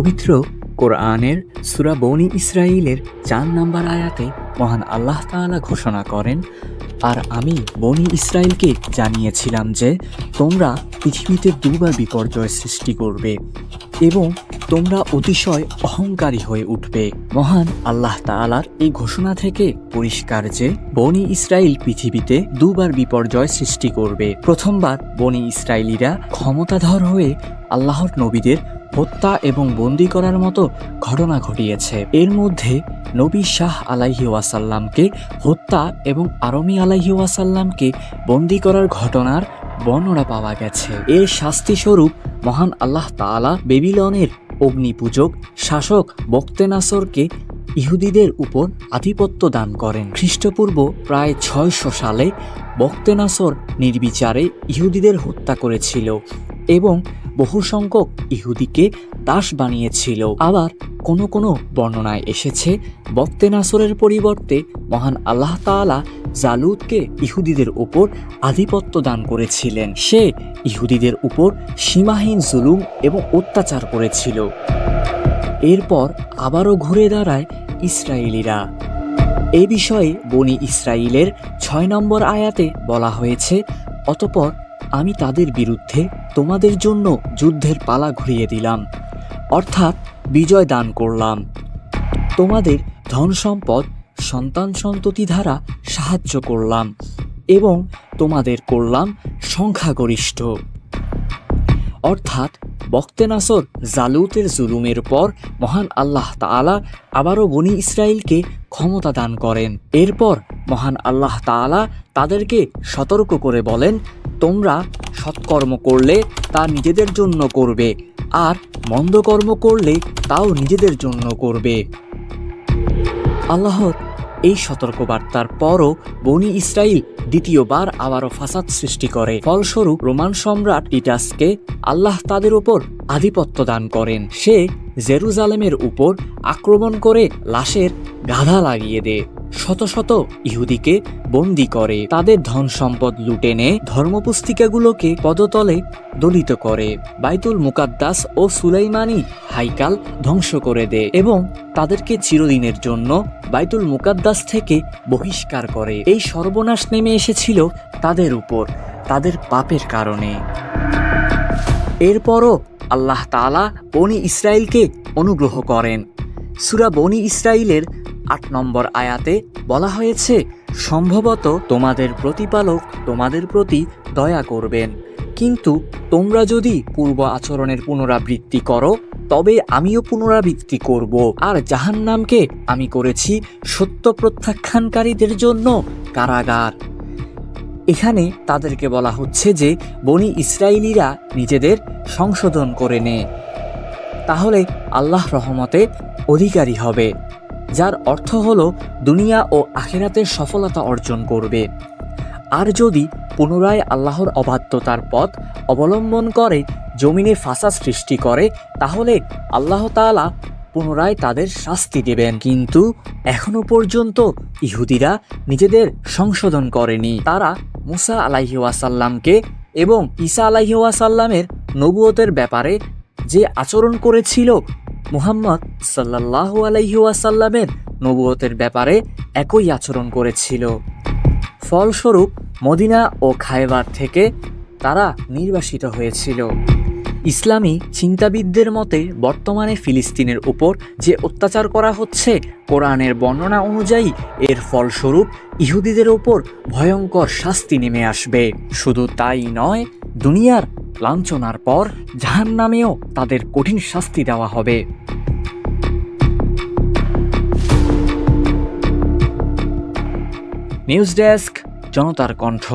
পবিত্র কোরআনের সুরা বনি ইসরায়েলের চার নাম্বার আয়াতে মহান আল্লাহ তালা ঘোষণা করেন, আর আমি বনি ইসরায়েলকে জানিয়েছিলাম যে তোমরা পৃথিবীতে দুবার বিপর্যয় সৃষ্টি করবে। এবং তোমরা অতিশয় অহংকারী হয়ে উঠবে। মহান আল্লাহ তাআলার এই ঘোষণা থেকে পরিষ্কার যে, বনি ইসরায়েল পৃথিবীতে দুবার বিপর্যয় সৃষ্টি করবে। প্রথমবার বনি ইসরায়েলিরা ক্ষমতাধর হয়ে আল্লাহর নবীদের হত্যা এবং বন্দি করার মতো ঘটনা ঘটিয়েছে। এর মধ্যে নবী শাহ আলাইহি ওয়াসাল্লামকে হত্যা এবং আরমি আলাইহি ওয়াসাল্লামকে বন্দি করার ঘটনার বর্ণনা পাওয়া গেছে। এর শাস্তিস্বরূপ মহান আল্লাহ তালা বেবিলনের অগ্নিপূজক শাসক বক্তেনাসরকে ইহুদিদের উপর আধিপত্য দান করেন। খ্রিস্টপূর্ব প্রায় ছয়শো সালে বক্তেনাসর নির্বিচারে ইহুদিদের হত্যা করেছিল এবং বহু সংখ্যক ইহুদিকে দাস বানিয়েছিল। আবার কোনো কোনো বর্ণনায় এসেছে, বক্তেনাসরের পরিবর্তে মহান আল্লাহ তাআলা জালুদকে ইহুদিদের উপর আধিপত্য দান করেছিলেন। সে ইহুদিদের উপর সীমাহীন জুলুম এবং অত্যাচার করেছিল। এরপর আবারও ঘুরে দাঁড়ায় ইসরায়েলিরা। এ বিষয়ে বনি ইসরায়েলের ছয় নম্বর আয়াতে বলা হয়েছে, অতপর আমি তাদের বিরুদ্ধে তোমাদের জন্য যুদ্ধের পালা ঘুরিয়ে দিলাম। অর্থাৎ বিজয় দান করলাম। তোমাদের ধন সম্পদ, সন্তান সন্ততি দ্বারা সাহায্য করলাম এবং তোমাদের করলাম সংখ্যাগরিষ্ঠ। অর্থাৎ বক্তেনাসর জালুতের জুলুমের পর মহান আল্লাহ তাআলা আবারও বনি ইসরায়েলকে ক্ষমতা দান করেন। এরপর মহান আল্লাহ তাআলা তাদেরকে সতর্ক করে বলেন তোমরা সৎকর্ম করলে তা নিজেদের জন্য করবে, আর মন্দ কর্ম করলে তাও নিজেদের জন্য করবে। আল্লাহর এই সতর্কবার্তার পরও বনি ইসরাইল দ্বিতীয়বার আবারও ফাসাদ সৃষ্টি করে। ফলস্বরূপ রোমান সম্রাট টিটাসকে আল্লাহ তাদের উপর আধিপত্য দান করেন। সে জেরুজালেমের উপর আক্রমণ করে লাশের গাধা লাগিয়ে দেয়। শত শত ইহুদিকে বন্দি করে। তাদের ধন সম্পদ লুটে নে ধর্মপুস্তিকাগুলোকে পদতলে দলিত করে। বাইতুল মুকাদ্দাস ও সুলাইমানি হাইকাল ধ্বংস করে দেয় এবং তাদেরকে চিরদিনের জন্য বাইতুল মুকাদ্দাস থেকে বহিষ্কার করে। এই সর্বনাশ নেমে এসেছিল তাদের উপর, তাদের পাপের কারণে। এরপরও আল্লাহ তাআলা বনি ইসরায়েলকে অনুগ্রহ করেন। সুরা বনি ইসরায়েলের আট নম্বর আয়াতে বলা হয়েছে, সম্ভবত তোমাদের প্রতিপালক তোমাদের প্রতি দয়া করবেন। কিন্তু তোমরা যদি পূর্ব আচরণের পুনরাবৃত্তি করো, তবে আমিও পুনরাবৃত্তি করব। আর জাহান্নামকে আমি করেছি সত্য প্রত্যাখ্যানকারীদের জন্য কারাগার। এখানে তাদেরকে বলা হচ্ছে যে, বনি ইসরায়েলিরা নিজেদের সংশোধন করে নে। তাহলে আল্লাহ রহমতে অধিকারী হবে। যার অর্থ হল দুনিয়া ও আখেরাতের সফলতা অর্জন করবে। আর যদি পুনরায় আল্লাহর অবাধ্যতার পথ অবলম্বন করে, জমিনে ফাঁসা সৃষ্টি করে, তাহলে আল্লাহ তাআলা পুনরায় তাদের শাস্তি দেবেন। কিন্তু এখনও পর্যন্ত ইহুদিরা নিজেদের সংশোধন করেনি। তারা মুসা আলাইহি ওয়াসাল্লামকে এবং ঈসা আলাইহি ওয়াসাল্লামের নবুয়তের ব্যাপারে যে আচরণ করেছিল মুহাম্মদ সাল্লাল্লাহু আলাইহি ওয়াসাল্লামের নবুয়তের ব্যাপারে একই আচরণ করেছিল। ফলস্বরূপ, মদিনা ও খায়বার থেকে তারা নির্বাসিত হয়েছিল। ইসলামী চিন্তাবিদদের মতে, বর্তমানে ফিলিস্তিনের উপর যে অত্যাচার করা হচ্ছে, কোরআনের বর্ণনা অনুযায়ী এর ফলস্বরূপ ইহুদিদের ওপর ভয়ঙ্কর শাস্তি নেমে আসবে। শুধু তাই নয়, দুনিয়ার লাঞ্ছনার পর জাহান নামেও তাদের কঠিন শাস্তি দেওয়া হবে। নিউজ ডেস্ক জনতার কণ্ঠ।